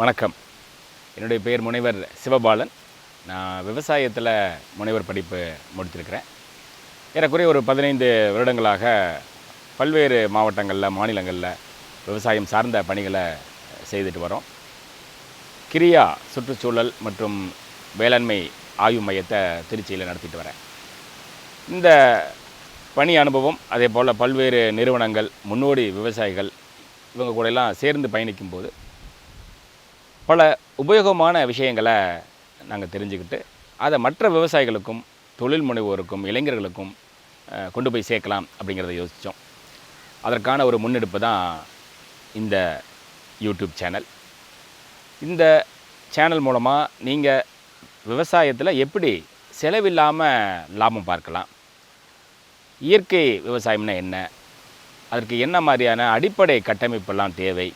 வணக்கம். என்னுடைய பெயர் முனைவர் சிவபாலன். நான் விவசாயத்தில் முனைவர் படிப்பு முடித்திருக்கிறேன் ஏறக்குறைய ஒரு பதினைந்து வருடங்களாக பல்வேறு மாவட்டங்களில் மாநிலங்களில் விவசாயம் சார்ந்த பணிகளை செய்துட்டு வரோம். கிரியா சுற்றுச்சூழல் மற்றும் வேளாண்மை ஆய்வு மையத்தை திருச்சியில் நடத்திட்டு வரேன். இந்த பணி அனுபவம் அதே போல் பல்வேறு நிறுவனங்கள் முன்னோடி விவசாயிகள் இவங்க கூட எல்லாம் சேர்ந்து பயணிக்கும்போது பல உபயோகமான விஷயங்களை நாங்கள் தெரிஞ்சுக்கிட்டு அதை மற்ற விவசாயிகளுக்கும் தொழில் முனைவோருக்கும் இளைஞர்களுக்கும் கொண்டு போய் சேர்க்கலாம் அப்படிங்கிறத யோசித்தோம் அதற்கான ஒரு முன்னெடுப்பு தான் இந்த யூடியூப் சேனல். இந்த சேனல் மூலமாக நீங்கள் விவசாயத்தில் எப்படி செலவில்லாமல் லாபம் பார்க்கலாம்? இயற்கை விவசாயம்னா என்ன? அதற்கு என்ன மாதிரியான அடிப்படை கட்டமைப்பெல்லாம் தேவை?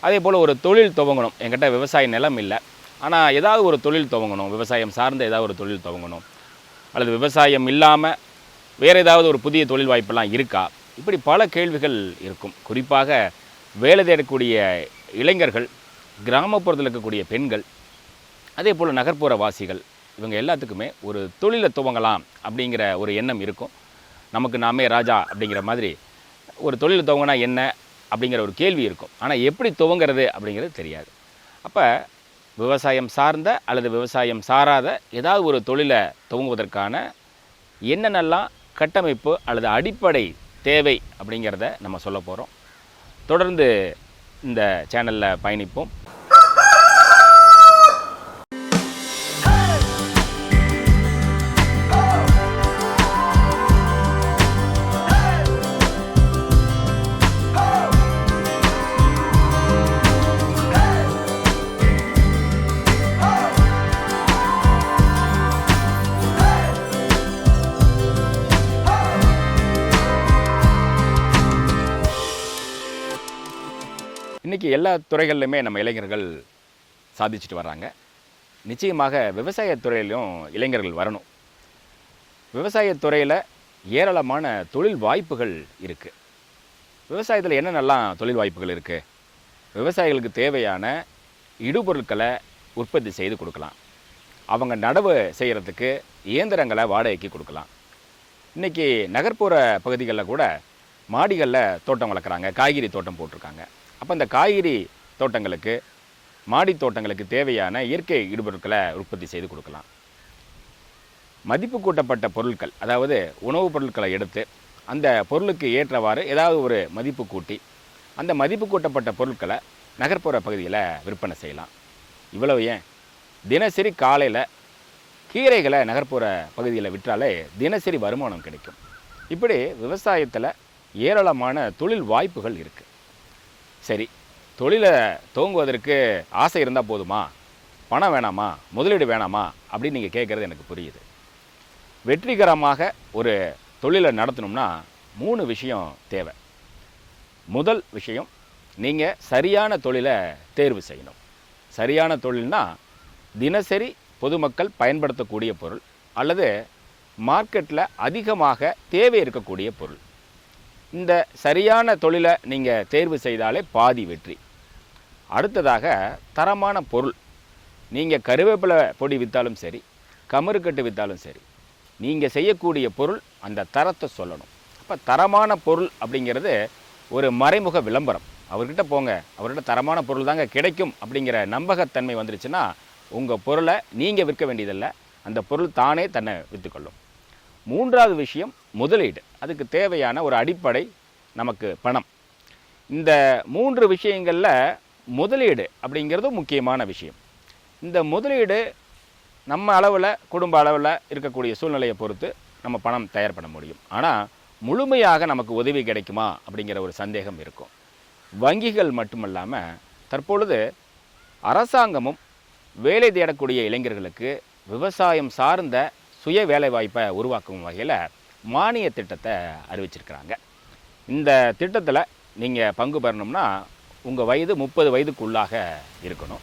அதே போல் ஒரு தொழில் துவங்கணும். என்கிட்ட விவசாய நிலம் இல்லை. ஆனால் ஏதாவது ஒரு தொழில் துவங்கணும். விவசாயம் சார்ந்த ஏதாவது ஒரு தொழில் துவங்கணும். அல்லது விவசாயம் இல்லாமல் வேறு ஏதாவது ஒரு புதிய தொழில் வாய்ப்பெல்லாம் இருக்கா? இப்படி பல கேள்விகள் இருக்கும். குறிப்பாக வேலை தேடக்கூடிய இளைஞர்கள் கிராமப்புறத்தில் இருக்கக்கூடிய பெண்கள் அதே போல் நகர்ப்புற வாசிகள் இவங்க எல்லாத்துக்குமே ஒரு தொழிலை துவங்கலாம் அப்படிங்கிற ஒரு எண்ணம் இருக்கும். நமக்கு நாமே ராஜா அப்படிங்கிற மாதிரி ஒரு தொழில் துவங்கினா என்ன அப்படிங்கிற ஒரு கேள்வி இருக்கும். ஆனால் எப்படி துவங்கிறது அப்படிங்கிறது தெரியாது. அப்போ விவசாயம் சார்ந்த அல்லது விவசாயம் சாராத ஏதாவது ஒரு தொழிலை துவங்குவதற்கான என்னென்னலாம் கட்டமைப்பு அல்லது அடிப்படை தேவை அப்படிங்கிறத நம்ம சொல்ல போகிறோம் தொடர்ந்து இந்த சேனலில் பயணிப்போம். இன்றைக்கி எல்லா துறைகள்லையுமே நம்ம இளைஞர்கள் சாதிச்சுட்டு வர்றாங்க. நிச்சயமாக விவசாயத்துறையிலும் இளைஞர்கள் வரணும். விவசாயத்துறையில் ஏராளமான தொழில் வாய்ப்புகள் இருக்குது விவசாயத்தில் என்னென்னலாம் தொழில் வாய்ப்புகள் இருக்குது விவசாயிகளுக்கு தேவையான இடுபொருட்களை உற்பத்தி செய்து கொடுக்கலாம். அவங்க நடவு செய்கிறதுக்கு இயந்திரங்களை வாடகைக்கு கொடுக்கலாம். இன்றைக்கி நகர்ப்புற பகுதிகளில் கூட மாடிகளில் தோட்டம் வளர்க்குறாங்க காய்கறி தோட்டம் போட்டிருக்காங்க. அப்போ இந்த காய்கறி தோட்டங்களுக்கு மாடி தோட்டங்களுக்கு தேவையான இயற்கை இடுபொருட்களை உற்பத்தி செய்து கொடுக்கலாம். மதிப்பு கூட்டப்பட்ட பொருட்கள் அதாவது உணவுப் பொருட்களை எடுத்து அந்த பொருளுக்கு ஏற்றவாறு ஏதாவது ஒரு மதிப்பு கூட்டி அந்த மதிப்பு கூட்டப்பட்ட பொருட்களை நகர்ப்புற பகுதியில் விற்பனை செய்யலாம். இவ்வளவு ஏன்? தினசரி காலையில் கீரைகளை நகர்ப்புற பகுதியில் விற்றாலே தினசரி வருமானம் கிடைக்கும். இப்படி விவசாயத்தில் ஏராளமான தொழில் வாய்ப்புகள் இருக்குது சரி தொழிலை துவங்குவதற்கு ஆசை இருந்தால் போதுமா? பணம் வேணாமா? முதலீடு வேணாமா? அப்படின்னு நீங்கள் கேட்குறது எனக்கு புரியுது. வெற்றிகரமாக ஒரு தொழிலை நடத்தணும்னா மூணு விஷயம் தேவை. முதல் விஷயம் நீங்கள் சரியான தொழிலை தேர்வு செய்யணும். சரியான தொழில்னா தினசரி பொதுமக்கள் பயன்படுத்தக்கூடிய பொருள் அல்லது மார்க்கெட்டில் அதிகமாக தேவை இருக்கக்கூடிய பொருள். இந்த சரியான தொழிலை நீங்கள் தேர்வு செய்தாலே பாதி வெற்றி. அடுத்ததாக தரமான பொருள். நீங்கள் கருவேப்பிலை பொடி விற்றாலும் சரி கமருக்கட்டு விற்றாலும் சரி நீங்கள் செய்யக்கூடிய பொருள் அந்த தரத்தை சொல்லணும். அப்போ தரமான பொருள் அப்படிங்கிறது ஒரு மறைமுக விளம்பரம். அவர்கிட்ட போங்க அவர்கிட்ட தரமான பொருள் தாங்க கிடைக்கும் அப்படிங்கிற நம்பகத்தன்மை வந்துருச்சுன்னா உங்கள் பொருளை நீங்கள் விற்க வேண்டியதில்லை. அந்த பொருள் தானே தன்னை விற்றுக்கொள்ளும் மூன்றாவது விஷயம் முதலீடு. அதுக்கு தேவையான ஒரு அடிப்படை நமக்கு பணம். இந்த மூன்று விஷயங்களில் முதலீடு அப்படிங்கிறது முக்கியமான விஷயம். இந்த முதலீடு நம்ம அளவில் குடும்ப அளவில் இருக்கக்கூடிய சூழ்நிலையை பொறுத்து நம்ம பணம் தயார் பண்ண முடியும். ஆனால் முழுமையாக நமக்கு உதவி கிடைக்குமா அப்படிங்கிற ஒரு சந்தேகம் இருக்கும். வங்கிகள் மட்டுமல்லாமல் தற்பொழுது அரசாங்கமும் வேலை தேடக்கூடிய இளைஞர்களுக்கு விவசாயம் சார்ந்த சுய வேலைவாய்ப்பை உருவாக்கும் வகையில் மானிய திட்டத்தை அறிவிச்சிருக்கிறாங்க. இந்த திட்டத்தில் நீங்கள் பங்கு பெறணும்னா உங்கள் வயது முப்பது வயதுக்குள்ளாக இருக்கணும்.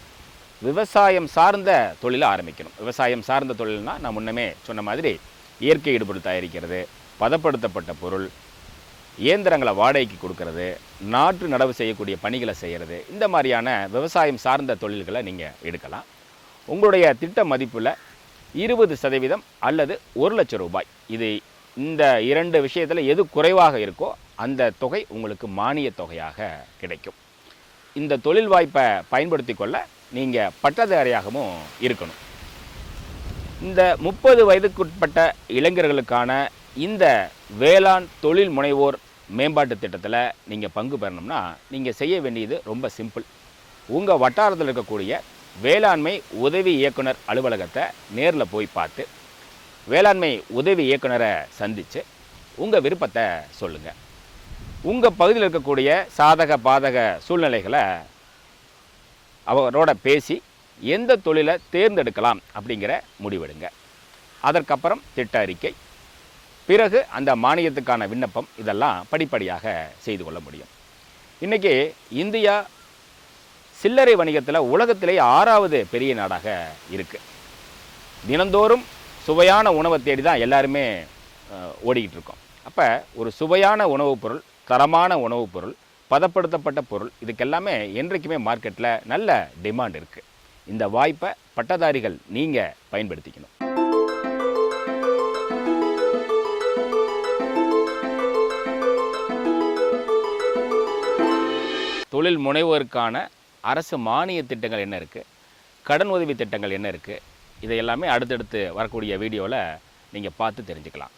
விவசாயம் சார்ந்த தொழிலை ஆரம்பிக்கணும். விவசாயம் சார்ந்த தொழில்னால் நான் முன்னமே சொன்ன மாதிரி இயற்கை இடுபொருள் தயாரிக்கிறது பதப்படுத்தப்பட்ட பொருள் இயந்திரங்களை வாடகைக்கு கொடுக்கறது நாற்று நடவு செய்யக்கூடிய பணிகளை செய்கிறது இந்த மாதிரியான விவசாயம் சார்ந்த தொழில்களை நீங்கள் எடுக்கலாம். உங்களுடைய திட்ட மதிப்பில் இருபது சதவீதம் அல்லது ஒரு லட்சம் ரூபாய். இது இந்த இரண்டு விஷயத்தில் எது குறைவாக இருக்கோ அந்த தொகை உங்களுக்கு மானிய தொகையாக கிடைக்கும். இந்த தொழில் வாய்ப்பை பயன்படுத்தி கொள்ள நீங்கள் பட்டதாரியாகவும் இருக்கணும். இந்த முப்பது வயதுக்குட்பட்ட இளைஞர்களுக்கான இந்த வேளாண் தொழில் முனைவோர் மேம்பாட்டு திட்டத்தில் நீங்கள் பங்கு பெறணும்னா நீங்கள் செய்ய வேண்டியது ரொம்ப சிம்பிள். உங்கள் வட்டாரத்தில் இருக்கக்கூடிய வேளாண்மை உதவி இயக்குனர் அலுவலகத்தை நேரில் போய் பார்த்து வேளாண்மை உதவி இயக்குனரை சந்தித்து உங்கள் விருப்பத்தை சொல்லுங்கள் உங்கள் பகுதியில் இருக்கக்கூடிய சாதக பாதக சூழ்நிலைகளை அவரோட பேசி எந்த தொழிலை தேர்ந்தெடுக்கலாம் அப்படிங்கிற முடிவெடுங்க. அதற்கப்புறம் திட்ட அறிக்கை பிறகு அந்த மானியத்துக்கான விண்ணப்பம் இதெல்லாம் படிப்படியாக செய்து கொள்ள முடியும். இன்றைக்கி இந்தியா சில்லறை வணிகத்தில் உலகத்திலேயே ஆறாவது பெரிய நாடாக இருக்குது தினந்தோறும் சுவையான உணவை தேடி தான் எல்லாருமே ஓடிக்கிட்டு இருக்கோம். அப்போ ஒரு சுவையான உணவுப் பொருள் தரமான உணவுப் பொருள் பதப்படுத்தப்பட்ட பொருள் இதுக்கெல்லாமே என்றைக்குமே மார்க்கெட்டில் நல்ல டிமாண்ட் இருக்குது இந்த வாய்ப்பை பட்டதாரிகள் நீங்கள் பயன்படுத்திக்கணும். தொழில் முனைவோருக்கான அரசு மானிய திட்டங்கள் என்ன இருக்குது கடன் உதவி திட்டங்கள் என்ன இருக்குது இதை எல்லாமே அடுத்தடுத்து வரக்கூடிய வீடியோவில் நீங்கள் பார்த்து தெரிஞ்சுக்கலாம்.